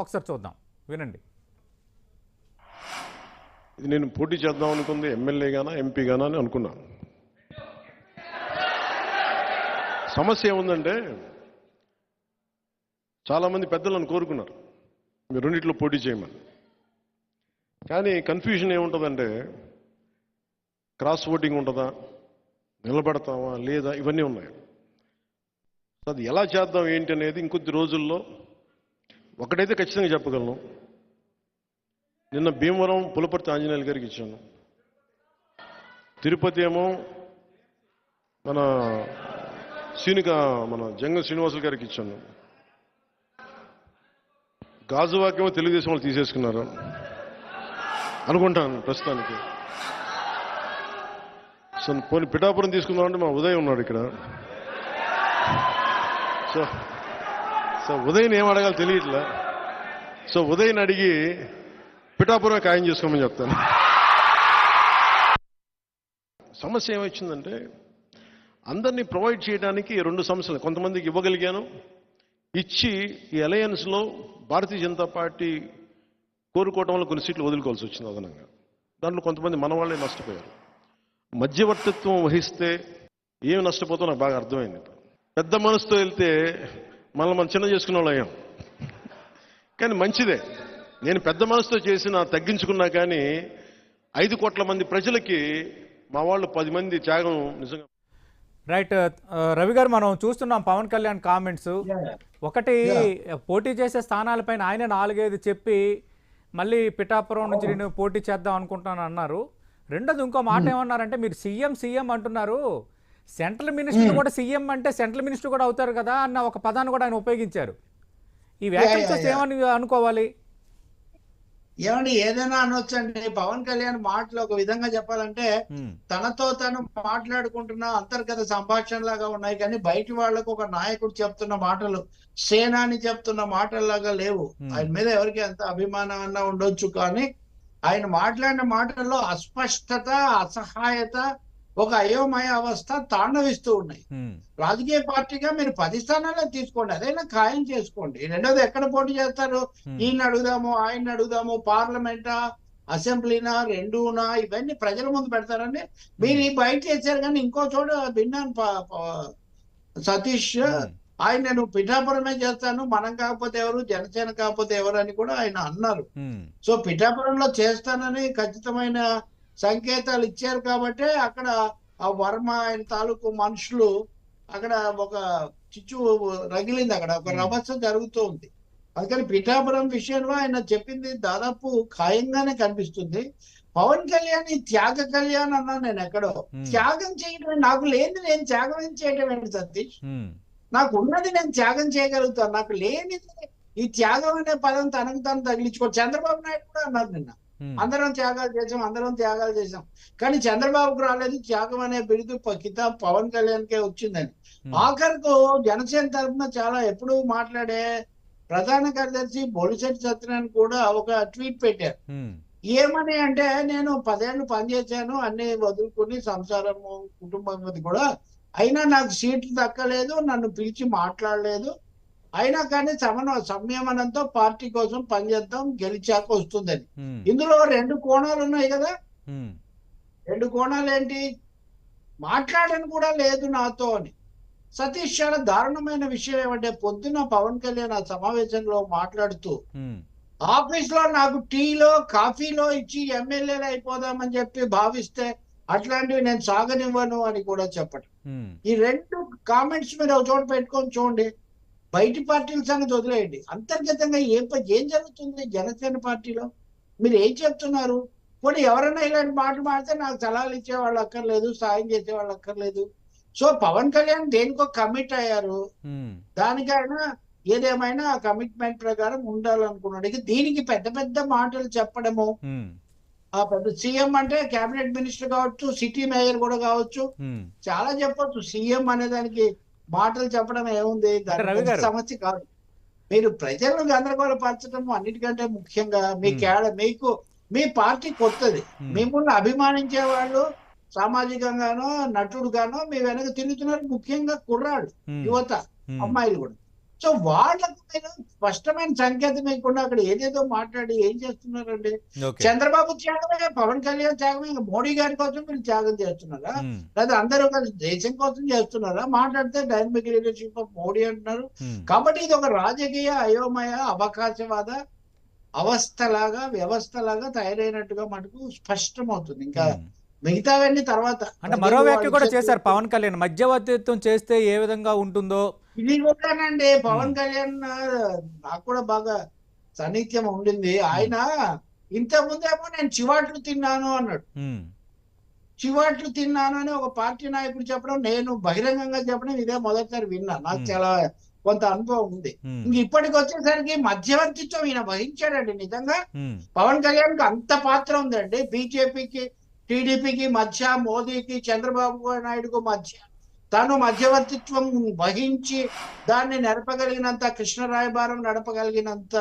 ఒకసారి చూద్దాం. వినండి. నేను పోటీ చేద్దాం అనుకుంది ఎమ్మెల్యేగానా ఎంపీగానా అని అనుకున్నాను. సమస్య ఏముందంటే చాలామంది పెద్దలను కోరుకున్నారు. మీరు రెండిట్లో పోటీ చేయమని. కానీ కన్ఫ్యూజన్ ఏముంటుందంటే క్రాస్ ఓటింగ్ ఉంటుందా నిలబడతామా లేదా ఇవన్నీ ఉన్నాయి. సో అది ఎలా చేద్దాం ఏంటి అనేది ఇంకొద్ది రోజుల్లో ఒకటైతే ఖచ్చితంగా చెప్పగలను. నిన్న భీమవరం పులపర్తి ఆంజనేయులు గారికి ఇచ్చాను. తిరుపతి ఏమో మన సీనిక మన జంగం శ్రీనివాసులు గారికి ఇచ్చాను. గాజువాకేమో తెలుగుదేశం వాళ్ళు తీసేసుకున్నారు. అనుకుంటాను ప్రస్తుతానికి. సో పోనీ పిఠాపురం తీసుకుందామంటే మా ఉదయం ఉన్నాడు ఇక్కడ. సో సో ఉదయం ఏం అడగాలో తెలియట్లే? సో ఉదయం అడిగి పిఠాపురం ఖాయం చేసుకోమని చెప్తాను. సమస్య ఏమొచ్చిందంటే అందరినీ ప్రొవైడ్ చేయడానికి రెండు సమస్యలు కొంతమందికి ఇవ్వగలిగాను. ఇచ్చి ఈ అలయన్స్లో భారతీయ జనతా పార్టీ కోరుకోవటం వల్ల కొన్ని సీట్లు వదులుకోవాల్సి వచ్చింది అదనంగా. దాంట్లో కొంతమంది మన వాళ్ళే నష్టపోయారు. మధ్యవర్తిత్వం వహిస్తే ఏమి నష్టపోతుందో నాకు బాగా అర్థమైంది పెద్ద మనసుతో వెళ్తే మనల్ని మనం చిన్న చేసుకునే వాళ్ళు అయ్యాం. కానీ మంచిదే. నేను పెద్ద మనసుతో చేసిన తగ్గించుకున్నా కానీ ఐదు కోట్ల మంది ప్రజలకి మా వాళ్ళు పది మంది త్యాగం నిజంగా రైట్ ఆ, రవి గారు మనం చూస్తున్నాం పవన్ కళ్యాణ్ కామెంట్స్ ఒకటి పోటీ చేసే స్థానాలపైన ఆయన నాలుగైదు చెప్పి మళ్ళీ పిఠాపురం నుంచి నేను పోటీ చేద్దాం అనుకుంటాను అన్నారు. రెండోది ఇంకో మాట ఏమన్నారంటే మీరు సీఎం సీఎం అంటున్నారు. సెంట్రల్ మినిస్టర్ కూడా సీఎం అంటే సెంట్రల్ మినిస్టర్ కూడా అవుతారు కదా అన్న ఒక పదాన్ని కూడా ఆయన ఉపయోగించారు. ఈ వ్యాఖ్యలు yeah, చూస్తే yeah. ఏమని అనుకోవాలి? ఏమండి ఏదైనా అనొచ్చండి. పవన్ కళ్యాణ్ మాటలు ఒక విధంగా చెప్పాలంటే తనతో తను మాట్లాడుకుంటున్న అంతర్గత సంభాషణ లాగా ఉన్నాయి కానీ బయటి వాళ్ళకు ఒక నాయకుడు చెప్తున్న మాటలు సేనాని చెప్తున్న మాటల్లాగా లేవు. ఆయన మీద ఎవరికి ఎంత అభిమానం అన్నా ఉండొచ్చు కానీ ఆయన మాట్లాడిన మాటల్లో అస్పష్టత అసహాయత ఒక అయోమయ అవస్థ తాండవిస్తూ ఉన్నాయి. రాజకీయ పార్టీగా మీరు పది స్థానాల్లో తీసుకోండి. అదైనా ఖాయం చేసుకోండి. రెండోది ఎక్కడ పోటీ చేస్తారు? ఈయన అడుగుదాము ఆయన అడుగుదాము పార్లమెంటా అసెంబ్లీనా రెండునా? ఇవన్నీ ప్రజల ముందు పెడతారండి. మీరు ఈ బయట చేశారు కానీ ఇంకో చోట ప- సతీష్ ఆయన నేను పిఠాపురమే చేస్తాను. మనం కాకపోతే ఎవరు? జనసేన కాకపోతే ఎవరు? అని కూడా ఆయన అన్నారు. సో పిఠాపురంలో చేస్తానని ఖచ్చితమైన సంకేతాలు ఇచ్చారు కాబట్టి అక్కడ ఆ వర్మ ఆయన తాలూకు మనుషులు అక్కడ ఒక చిచ్చు రగిలింది అక్కడ ఒక. రభస జరుగుతూ ఉంది. అందుకని పిఠాపురం విషయంలో ఆయన చెప్పింది దాదాపు ఖాయంగానే కనిపిస్తుంది. పవన్ కళ్యాణ్ ఈ త్యాగ కళ్యాణ్ అన్నా నేను ఎక్కడో. త్యాగం చేయడం నాకు లేని నేను త్యాగం ఏం చేయడం ఏంటి సతీష్ నాకు ఉన్నది నేను త్యాగం చేయగలుగుతాను. నాకు లేనిది ఈ త్యాగం అనే పదం తనకు తను తగిలించుకో చంద్రబాబు నాయుడు కూడా అన్నారు నిన్న. అందరం త్యాగాలు చేసాం అందరం త్యాగాలు చేసాం. కానీ చంద్రబాబుకు రాలేదు త్యాగం అనే బిరుదు కితాబ్ పవన్ కళ్యాణ్ కే వచ్చిందని. ఉమ్, ఆఖరుకు జనసేన తరఫున చాలా ఎప్పుడు మాట్లాడే ప్రధాన కార్యదర్శి బొలిశెట్టి సత్యనారాయణ కూడా ఒక ట్వీట్ పెట్టారు. ఉమ్, ఏమని అంటే నేను పదేళ్ళు పనిచేశాను అన్ని వదులుకుని సంసారము కుటుంబం మీద కూడా. అయినా నాకు సీట్లు దక్కలేదు నన్ను పిలిచి మాట్లాడలేదు. అయినా కానీ సమన సంయమనంతో పార్టీ కోసం పనిచేద్దాం గెలిచాక వస్తుందని. ఇందులో రెండు కోణాలు ఉన్నాయి కదా. రెండు కోణాలు ఏంటి? మాట్లాడని కూడా లేదు నాతో అని. సతీష్ చాలా దారుణమైన విషయం ఏమంటే పొద్దున పవన్ కళ్యాణ్ ఆ సమావేశంలో మాట్లాడుతూ ఆఫీస్లో నాకు టీలో కాఫీలో ఇచ్చి ఎమ్మెల్యేలు అయిపోదామని చెప్పి భావిస్తే అట్లాంటివి నేను సాగనివ్వను అని కూడా చెప్పటం. ఉమ్, ఈ రెండు కామెంట్స్ మీరు ఒక చోట పెట్టుకొని చూడండి. బయటి పార్టీల సంగతి వదిలేయండి. అంతర్గతంగా ఏం ఏం జరుగుతుంది జనసేన పార్టీలో? మీరు ఏం చెప్తున్నారు? పోనీ ఎవరైనా ఇలాంటి మాటలు మాడితే నాకు సలహాలు ఇచ్చే వాళ్ళు అక్కర్లేదు సాయం చేసే వాళ్ళు అక్కర్లేదు. సో పవన్ కళ్యాణ్ దేనికో కమిట్ అయ్యారు. దానికైనా ఏదేమైనా ఆ కమిట్మెంట్ ప్రకారం ఉండాలనుకున్నాడు. ఇక దీనికి పెద్ద పెద్ద మాటలు చెప్పడము. ఆ పెద్ద సీఎం అంటే కేబినెట్ మినిస్టర్ కావచ్చు సిటీ మేయర్ కూడా కావచ్చు. చాలా చెప్పొచ్చు. సీఎం అనే దానికి మాటలు చెప్పడం ఏముంది. సమస్య కాదు. మీరు ప్రజలను గందరగోళపరచడం అన్నిటికంటే ముఖ్యంగా మీ. కేడ మీకు మీ పార్టీ కొత్తది. మిమ్మల్ని అభిమానించే వాళ్ళు సామాజికంగానో నటుడుగానో మీ వెనక తిరుగుతున్నారు. ముఖ్యంగా కుర్రాడు యువత అమ్మాయిలు కూడా. సో వాళ్ళకు మీరు స్పష్టమైన సంకేతం ఇవ్వకుండా అక్కడ ఏదేదో మాట్లాడి ఏం చేస్తున్నారండి? చంద్రబాబు త్యాగమే పవన్ కళ్యాణ్ త్యాగమే ఇంకా మోడీ గారి కోసం మీరు త్యాగం చేస్తున్నారా? లేదా అందరూ కలిసి దేశం కోసం చేస్తున్నారా? మాట్లాడితే డైనమిక్ లీడర్షిప్ ఆఫ్ మోడీ అంటున్నారు. కాబట్టి ఇది ఒక రాజకీయ అయోమయ అవకాశవాద అవస్థలాగా వ్యవస్థలాగా తయారైనట్టుగా మనకు స్పష్టమవుతుంది. ఇంకా. మిగతావన్నీ తర్వాత అంటే మరో వ్యాఖ్య కూడా చేశారు పవన్ కళ్యాణ్. మధ్యవర్తిత్వం చేస్తే ఏ విధంగా ఉంటుందో? ఇది కూడానండి పవన్ కళ్యాణ్ నాకు కూడా బాగా సన్నిహిత్యం ఉండింది. ఆయన ఇంత ముందేమో నేను చివాట్లు తిన్నాను అన్నాడు. చివాట్లు తిన్నాను అని ఒక పార్టీ నాయకుడు చెప్పడం నేను బహిరంగంగా చెప్పడం ఇదే మొదటిసారి విన్నా. నాకు. చాలా కొంత అనుభవం ఉంది. ఇంక ఇప్పటికి వచ్చేసరికి మధ్యవర్తిత్వం ఈయన వహించాడండి. నిజంగా పవన్ కళ్యాణ్కి అంత పాత్ర ఉందండి. బీజేపీకి టీడీపీకి మధ్య మోదీకి చంద్రబాబు నాయుడుకు మధ్య తాను మధ్యవర్తిత్వం వహించి దాన్ని నడపగలిగినంత కృష్ణరాయబారం నడపగలిగినంత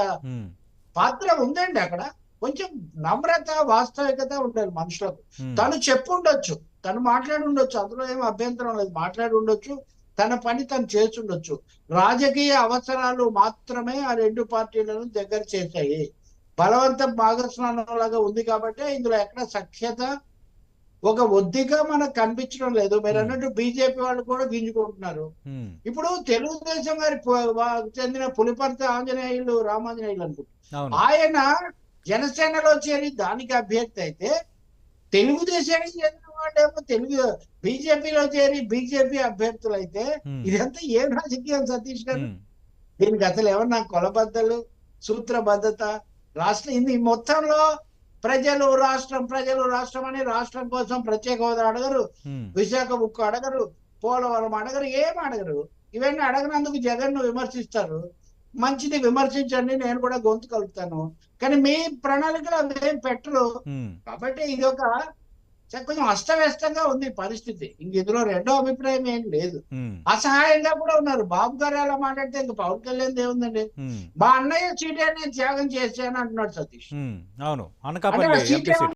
పాత్ర ఉందండి అక్కడ. కొంచెం నమ్రత వాస్తవికత ఉండాలి మనుషులకు. తను చెప్పు ఉండొచ్చు తను మాట్లాడి ఉండొచ్చు. అందులో ఏం అభ్యంతరం లేదు. మాట్లాడి ఉండొచ్చు. తన పని తను చేసి ఉండొచ్చు రాజకీయ అవసరాలు మాత్రమే ఆ రెండు పార్టీలను దగ్గర చేశాయి. బలవంత భాగస్వామ్యం లాగా ఉంది కాబట్టి ఇందులో ఎక్కడ సఖ్యత ఒక ఒద్దిగా మనకు కనిపించడం లేదు. మీరు అన్నట్టు బీజేపీ వాళ్ళు కూడా గింజుకుంటున్నారు. ఉమ్, ఇప్పుడు తెలుగుదేశం గారి చెందిన పులిపర్తి ఆంజనేయులు రామాంజనేయులు అనుకుంటున్నారు. ఆయన జనసేనలో చేరి దానికి అభ్యర్థి అయితే తెలుగుదేశానికి చెందిన వాళ్ళేమో తెలుగు బీజేపీలో చేరి బీజేపీ అభ్యర్థులు అయితే ఉమ్, ఇదంతా ఏం రాజకీయం సతీష్ గారు? దీనికి అసలు ఏమన్నా కొలబద్దలు సూత్రబద్ధత రాష్ట్రం ఇది మొత్తంలో ప్రజలు రాష్ట్రం ప్రజలు రాష్ట్రం అని రాష్ట్రం కోసం ప్రత్యేక హోదా అడగరు విశాఖ ఉక్కు అడగరు పోలవరం అడగరు ఏం అడగరు. ఇవన్నీ అడగనందుకు జగన్ను విమర్శిస్తారు. మంచిది విమర్శించండి నేను కూడా గొంతు కలుపుతాను. కానీ మీ ప్రణాళికలు అవేం పెట్టరు. కాబట్టి ఇది ఒక కొంచెం అస్తవ్యస్తంగా ఉంది పరిస్థితి. ఇంక ఇందులో రెండో అభిప్రాయం ఏం లేదు. అసహాయంగా కూడా ఉన్నారు. బాబు గారు అలా మాట్లాడితే ఇంక పవన్ కళ్యాణ్ ఏముందండి మా అన్నయ్య సీటే నేను త్యాగం చేశాను అంటున్నాడు సతీష్. అవును.